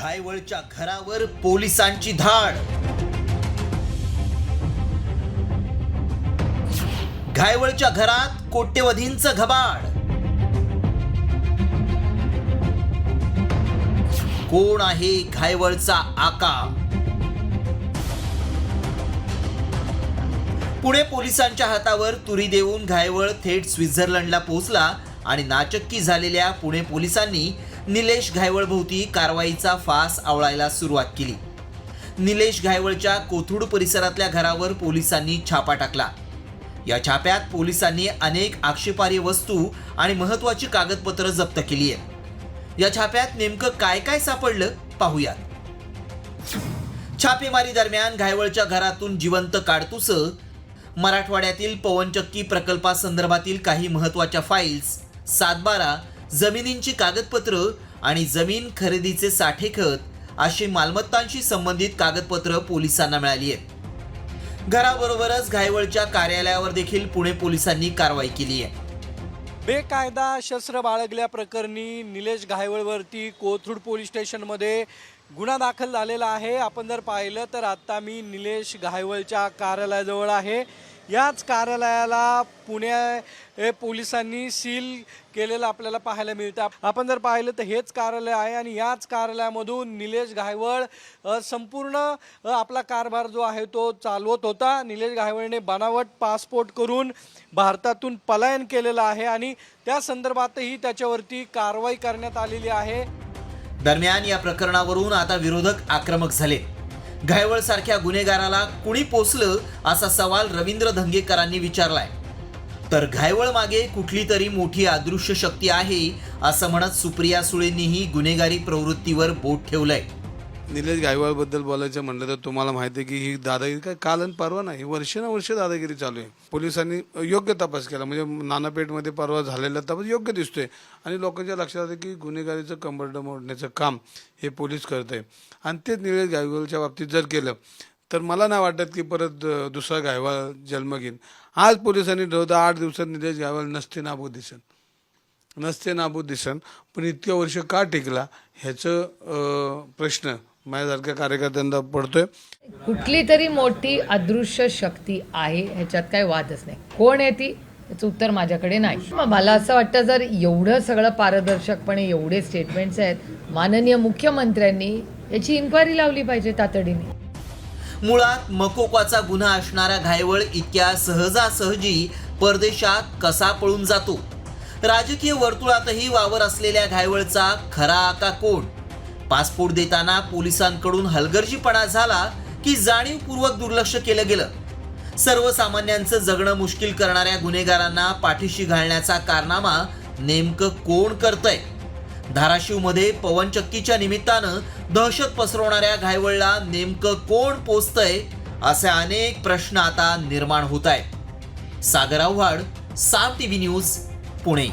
घायवळच्या घरावर पोलिसांची धाड. घायवळच्या घरात कोट्यवधींच घबाड. कोण आहे घायवळचा आका? पुणे पोलिसांच्या हातावर तुरी देऊन घायवळ थेट स्वित्झर्लंडला पोहोचला आणि नाचक्की झालेल्या पुणे पोलिसांनी निलेश घायवळभोवती कारवाईचा फास आवळायला सुरुवात केली. निलेश घायवळच्या कोथरूड परिसरातल्या घरावर पोलिसांनी छापा टाकला. या छाप्यात पोलिसांनी अनेक आक्षेपार्ह वस्तू आणि महत्वाची कागदपत्रं जप्त केली आहेत. या छाप्यात नेमकं काय काय सापडलं पाहूयात. छापेमारी दरम्यान घायवळच्या घरातून जिवंत काडतुस मराठवाड्यातील पवनचक्की प्रकल्पासंदर्भातील काही महत्त्वाच्या फाईल्स सातबारा जमिनींची कागदपत्र आणि जमीन खरेदीचे साठे खत अशी मालमत्तांशी संबंधित कागदपत्र पोलिसांना मिळाली आहेत. घराबरोबरच घायवळच्या कार्यालयावर देखील पुणे पोलिसांनी कारवाई केली आहे. बेकायदा शस्त्र बाळगल्याप्रकरणी निलेश घायवळवरती कोथरूड पोलीस स्टेशनमध्ये गुन्हा दाखल झालेला आहे. आपण जर पाहिलं तर आत्ता मी निलेश घायवळच्या कार्यालयाजवळ आहे. याच कार्यालयाला पुणे हे पोलिसांनी सील केलेलं आपल्याला पाहायला मिळतं. आपण जर पाहिलं तर हेच कार्यालय आहे आणि याच कार्यालयामधून निलेश घायवळ संपूर्ण आपला कारभार जो आहे तो चालवत होता. निलेश घायवळने बनावट पासपोर्ट करून भारतातून पलायन केलेलं आहे आणि त्या संदर्भातही त्याच्यावरती कारवाई करण्यात आलेली आहे. दरम्यान या प्रकरणावरून आता विरोधक आक्रमक झाले. घायवळ सारख्या गुन्हेगाराला कुणी पोचलं असा सवाल रवींद्र धंगेकरांनी विचारलाय. तर घायवळ मागे कुठली तरी मोठी अदृश्य शक्ती आहे असं म्हणत सुप्रिया सुळेंनीही गुन्हेगारी प्रवृत्तीवर बोट ठेवलंय. निलेश गायवाळबद्दल बोलायचं म्हटलं तर तुम्हाला माहिती आहे की ही दादागिरी काय काल आणि परवा नाही वर्षानुवर्ष दादागिरी चालू आहे. पोलिसांनी योग्य तपास केला. म्हणजे नानापेठमध्ये परवा झालेला तपास योग्य दिसतोय. आणि लोकांच्या लक्षात आलं की गुन्हेगारीचं कंबरड मोडण्याचं काम हे पोलीस करत आहे. आणि तेच निलेश गायवालच्या बाबतीत जर केलं तर मला नाही वाटत की परत दुसरा गायवाळ जन्म घेईन. आज पोलिसांनी ठेवता आठ दिवसात निलेश गायवाळ नसते नाबूद दिसेल नसते नाबूद दिसन पण इतक्या वर्ष का टिकला ह्याचं अं, प्रश्न माझ्यासारख्या कार्यकर्त्यांना पडतोय. कुठली तरी मोठी अदृश्य शक्ती आहे ह्याच्यात काही वादच नाही. कोण आहे ती? याचं उत्तर माझ्याकडे नाही. मग मला असं वाटतं जर एवढं सगळं पारदर्शकपणे एवढे स्टेटमेंट्स आहेत माननीय मुख्यमंत्र्यांनी याची इन्क्वायरी लावली पाहिजे तातडीने. मुळात मकोकाचा गुन्हा असणारा घायवळ इतक्या सहजासहजी परदेशात कसा पळून जातो? राजकीय वर्तुळातही वावर असलेल्या घायवळचा खरा का कोण? पासपोर्ट देताना पोलिसांकडून हलगर्जीपणा झाला की जाणीवपूर्वक दुर्लक्ष केलं गेलं? सर्वसामान्यांचं जगणं मुश्किल करणाऱ्या गुन्हेगारांना पाठीशी घालण्याचा कारनामा नेमकं कोण करतंय? धाराशिवमध्ये पवनचक्कीच्या निमित्तानं दहशत पसरवणाऱ्या घायवळला नेमकं कोण पोचतंय असे अनेक प्रश्न आता निर्माण होत आहेत. Sagar Awhad Saam TV news Pune